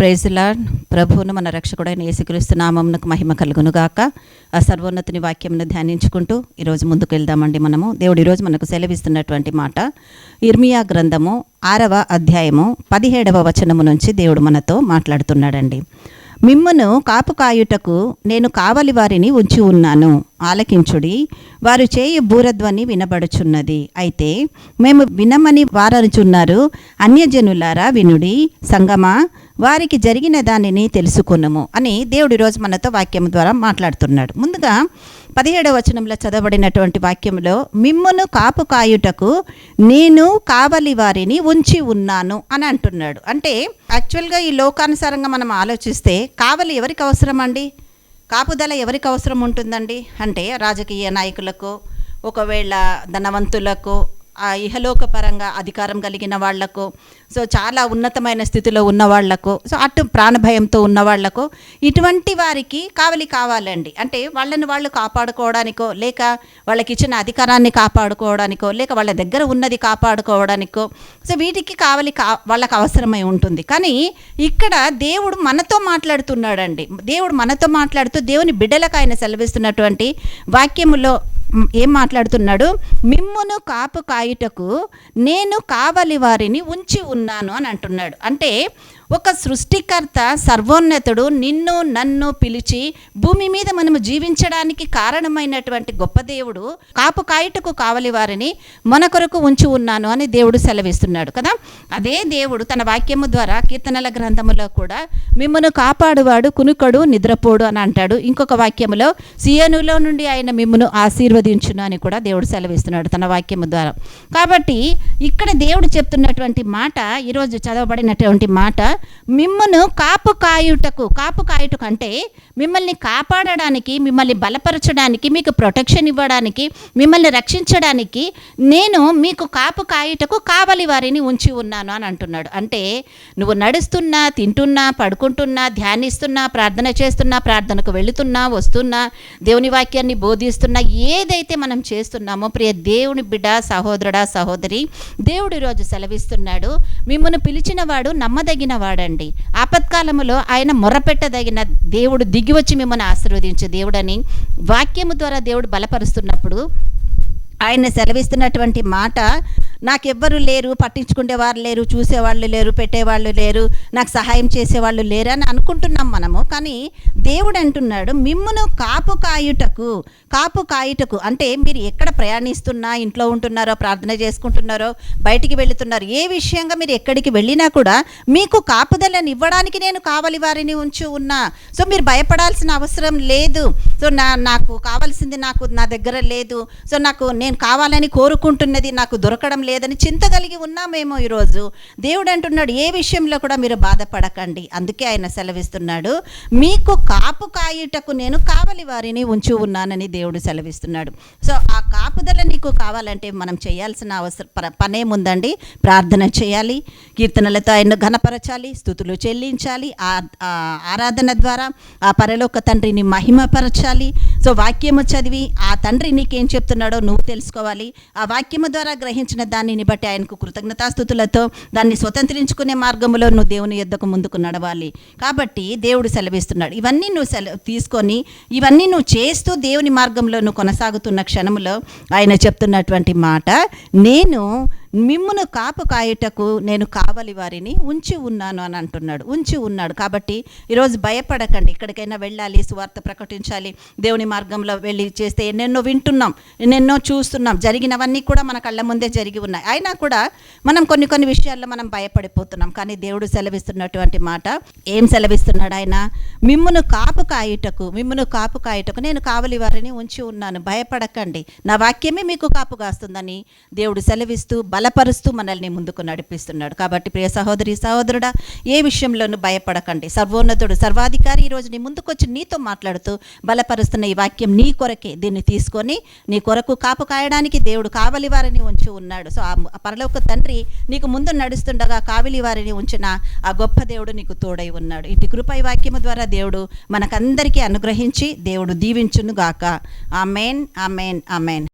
Praise ప్రభువును మన రక్షకుడైన యేసుక్రీస్తు నామమునకు మహిమ కలుగునుగాక ఆ సర్వోన్నతిని వాక్యమును ధ్యానించుకుంటూ ఈరోజు ముందుకు వెళ్దామండి మనము. దేవుడు ఈరోజు మనకు సెలవిస్తున్నటువంటి మాట. ఇర్మియా గ్రంథము ఆరవ అధ్యాయము పదిహేడవ వచనము నుంచి దేవుడు మనతో మాట్లాడుతున్నాడండి. మిమ్మను కాపు కాయుటకు నేను కావలి వారిని ఉంచి ఉన్నాను. ఆలకించుడి వారు చేయు బూరధ్వని వినబడుచున్నది. అయితే మేము వినమని వారనుచున్నారు. అన్యజనులారా వినుడి సంగమా వారికి జరిగిన దానిని తెలుసుకున్నాము అని దేవుడు ఈరోజు మనతో వాక్యం ద్వారా మాట్లాడుతున్నాడు. ముందుగా పదిహేడవ వచనంలో చదవబడినటువంటి వాక్యంలో మిమ్మును కాపు కాయుటకు నేను కావలి వారిని ఉంచి ఉన్నాను అని అంటున్నాడు. అంటే యాక్చువల్గా ఈ లోకానుసారంగా మనం ఆలోచిస్తే కావలి ఎవరికి అవసరం అండి కాపుదల ఎవరికి అవసరం ఉంటుందండి? అంటే రాజకీయ నాయకులకు ఒకవేళ ధనవంతులకు ఆ ఇహలోక పరంగా అధికారం కలిగిన వాళ్ళకు సో చాలా ఉన్నతమైన స్థితిలో ఉన్న వాళ్ళకు సో అటు ప్రాణభయంతో ఉన్న వాళ్ళకు ఇటువంటి వారికి కావలి కావాలండి. అంటే వాళ్ళని వాళ్ళు కాపాడుకోవడానికో లేక వాళ్ళకి ఇచ్చిన అధికారాన్ని కాపాడుకోవడానికో లేక వాళ్ళ దగ్గర ఉన్నది కాపాడుకోవడానికో సో వీటికి కావలి కా వాళ్ళకి అవసరమై ఉంటుంది. కానీ ఇక్కడ దేవుడు మనతో మాట్లాడుతున్నాడండి. దేవుడు మనతో మాట్లాడుతూ దేవుని బిడ్డలకు ఆయన సెలవిస్తున్నటువంటి వాక్యములో ఏం మాట్లాడుతున్నాడు? మిమ్మును కాపు కాయుటకు నేను కావలి వారిని ఉంచి ఉన్నాను అని అంటున్నాడు. అంటే ఒక సృష్టికర్త సర్వోన్నతుడు నిన్ను నన్ను పిలిచి భూమి మీద మనము జీవించడానికి కారణమైనటువంటి గొప్ప దేవుడు కాపు కాయటకు కావలి వారిని మన కొరకు ఉంచి ఉన్నాను అని దేవుడు సెలవిస్తున్నాడు కదా. అదే దేవుడు తన వాక్యము ద్వారా కీర్తనల గ్రంథములో కూడా మిమ్మను కాపాడువాడు కునుకడు నిద్రపోడు అని అంటాడు. ఇంకొక వాక్యములో సియనులో నుండి ఆయన మిమ్మను ఆశీర్వదించును అని కూడా దేవుడు సెలవిస్తున్నాడు తన వాక్యము ద్వారా. కాబట్టి ఇక్కడ దేవుడు చెప్తున్నటువంటి మాట ఈరోజు చదవబడినటువంటి మాట మిమ్మను కాపు కాయుటకు కాపు కాయుటకు అంటే మిమ్మల్ని కాపాడడానికి మిమ్మల్ని బలపరచడానికి మీకు ప్రొటెక్షన్ ఇవ్వడానికి మిమ్మల్ని రక్షించడానికి నేను మీకు కాపు కాయుటకు కావలి వారిని ఉంచి ఉన్నాను అని అంటున్నాడు. అంటే నువ్వు నడుస్తున్నా తింటున్నా పడుకుంటున్నా ధ్యానిస్తున్నా ప్రార్థన చేస్తున్నా ప్రార్థనకు వెళుతున్నా వస్తున్నా దేవుని వాక్యాన్ని బోధిస్తున్నా ఏదైతే మనం చేస్తున్నామో ప్రియ దేవుని బిడ్డ సహోదరుడా సహోదరి దేవుడు ఈరోజు సెలవిస్తున్నాడు. మిమ్మల్ని పిలిచినవాడు నమ్మదగినవాడు నమ్మదగిన ఆపత్కాలములో ఆయన మొరపెట్టదగిన దేవుడు దిగి వచ్చి మిమ్మల్ని ఆశీర్వదించే దేవుడని వాక్యము ద్వారా దేవుడు బలపరుస్తున్నప్పుడు ఆయన సెలవిస్తున్నటువంటి మాట నాకెవ్వరు లేరు పట్టించుకునేవారు లేరు చూసేవాళ్ళు లేరు పెట్టేవాళ్ళు లేరు నాకు సహాయం చేసేవాళ్ళు లేరు అని అనుకుంటున్నాం మనము. కానీ దేవుడు అంటున్నాడు మిమ్మును కాపు కాయుటకు కాపు కాయుటకు. అంటే మీరు ఎక్కడ ప్రయాణిస్తున్నా ఇంట్లో ఉంటున్నారో ప్రార్థన చేసుకుంటున్నారో బయటికి వెళుతున్నారు ఏ విషయంగా మీరు ఎక్కడికి వెళ్ళినా కూడా మీకు కాపుదలను ఇవ్వడానికి నేను కావలి వారిని ఉంచి ఉన్నా. సో మీరు భయపడాల్సిన అవసరం లేదు. సో నా నాకు కావాల్సింది నాకు నా దగ్గర లేదు. సో నాకు నేను కావాలని కోరుకుంటున్నది నాకు దొరకడం లేదని చింత కలిగి ఉన్నామేమో ఈరోజు దేవుడు అంటున్నాడు ఏ విషయంలో కూడా మీరు బాధపడకండి. అందుకే ఆయన సెలవిస్తున్నాడు మీకు కాపు కాయుటకు నేను కావలి వారిని ఉంచు ఉన్నానని దేవుడు సెలవిస్తున్నాడు. సో ఆ కాపుదల నీకు కావాలంటే మనం చేయాల్సిన అవసరం ప- పనేముందండి ప్రార్థన చేయాలి కీర్తనలతో ఆయన ఘనపరచాలి స్థుతులు చెల్లించాలి ఆ ఆరాధన ద్వారా ఆ పరలోక తండ్రిని మహిమపరచాలి సో వాక్యము చదివి ఆ తండ్రి నీకేం చెప్తున్నాడో నువ్వు తెలుసుకోవాలి. ఆ వాక్యము ద్వారా గ్రహించిన దానిని బట్టి ఆయనకు కృతజ్ఞతాస్థుతులతో దాన్ని స్వతంత్రించుకునే మార్గంలో నువ్వు దేవుని యొద్దకు ముందుకు నడవాలి. కాబట్టి దేవుడు సెలవిస్తున్నాడు. ఇవన్నీ నువ్వు సెల తీసుకొని ఇవన్నీ నువ్వు చేస్తూ దేవుని మార్గంలో నువ్వు కొనసాగుతున్న క్షణంలో ఆయన చెప్తున్నటువంటి మాట నేను మిమ్మును కాపు కాయుటకు నేను కావలి వారిని ఉంచి ఉన్నాను అని అంటున్నాడు. ఉంచి ఉన్నాడు. కాబట్టి ఈరోజు భయపడకండి. ఎక్కడికైనా వెళ్ళాలి సువార్త ప్రకటించాలి దేవుని మార్గంలో వెళ్ళి చేస్తే ఎన్నెన్నో వింటున్నాం ఎన్నెన్నో చూస్తున్నాం. జరిగినవన్నీ కూడా మన కళ్ళ ముందే జరిగి ఉన్నాయి. అయినా కూడా మనం కొన్ని కొన్ని విషయాల్లో మనం భయపడిపోతున్నాం. కానీ దేవుడు సెలవిస్తున్నటువంటి మాట ఏం సెలవిస్తున్నాడు ఆయన? మిమ్మును కాపు కాయుటకు మిమ్మును కాపు కాయుటకు నేను కావలి వారిని ఉంచి ఉన్నాను. భయపడకండి. నా వాక్యమే మీకు కాపు కాస్తుందని దేవుడు సెలవిస్తూ బలపరుస్తూ మనల్ని ముందుకు నడిపిస్తున్నాడు. కాబట్టి ప్రియ సహోదరి సహోదరుడా ఏ విషయంలోనూ భయపడకండి. సర్వోన్నతుడు సర్వాధికారి ఈరోజు నీ ముందుకొచ్చి నీతో మాట్లాడుతూ బలపరుస్తున్న ఈ వాక్యం నీ కొరకే. దీన్ని తీసుకొని నీ కొరకు కాపు కాయడానికి దేవుడు కావలి వారిని ఉంచి ఉన్నాడు. సో ఆ పరలోక తండ్రి నీకు ముందు నడుస్తుండగా కావిలి వారిని ఉంచిన ఆ గొప్ప దేవుడు నీకు తోడై ఉన్నాడు. ఇటు కృపై వాక్యము ద్వారా దేవుడు మనకందరికీ అనుగ్రహించి దేవుడు దీవించును గాక ఆమెన్ ఆమెన్ ఆమెన్.